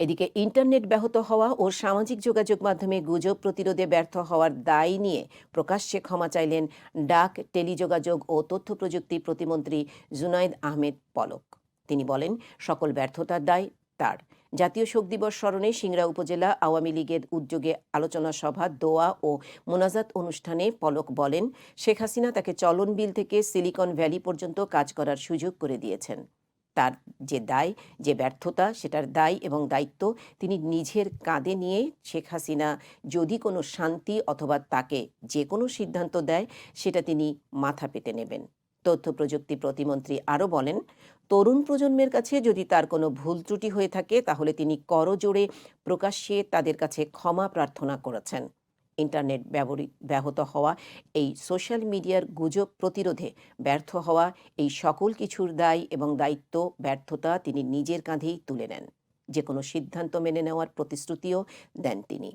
এদিকে ইন্টারনেট ব্যাহত হওয়া ও সামাজিক যোগাযোগ মাধ্যমে গুজব প্রতিরোধে ব্যর্থ হওয়ার দায় নিয়ে প্রকাশ্যে ক্ষমা চাইলেন ডাক, টেলিযোগাযোগ ও তথ্য প্রযুক্তি প্রতিমন্ত্রী জুনাইদ আহমেদ পলক। তিনি বলেন, সকল ব্যর্থতার দায় তার। জাতীয় শোক দিবস স্মরণে সিংড়া উপজেলা আওয়ামী লীগের উদ্যোগে আলোচনা সভা, দোয়া ও মোনাজাত অনুষ্ঠানে পলক বলেন, শেখ হাসিনা তাকে চলন বিল থেকে সিলিকন ভ্যালি পর্যন্ত কাজ করার সুযোগ করে দিয়েছেন। তার যে দায়, যে ব্যর্থতা, সেটার দায় এবং দায়িত্ব তিনি নিজের কাঁধে নিয়ে শেখ হাসিনা যদি কোনো শান্তি অথবা তাকে যে কোনো সিদ্ধান্ত দেয়, সেটা তিনি মাথা পেতে নেবেন। তথ্য প্রযুক্তি প্রতিমন্ত্রী আরও বলেন, তরুণ প্রজন্মের কাছে যদি তার কোনো ভুল ত্রুটি হয়ে থাকে, তাহলে তিনি করজোড়ে প্রকাশ্যে তাদের কাছে ক্ষমা প্রার্থনা করেছেন। ইন্টারনেট ব্যবহৃত ব্যাহত হওয়া, এই সোশ্যাল মিডিয়ার গুজব প্রতিরোধে ব্যর্থ হওয়া, এই সকল কিছুর দায় এবং দায়িত্ব ব্যর্থতা তিনি নিজের কাঁধেই তুলে নেন। যে কোনো সিদ্ধান্ত মেনে নেওয়ার প্রতিশ্রুতিও দেন তিনি।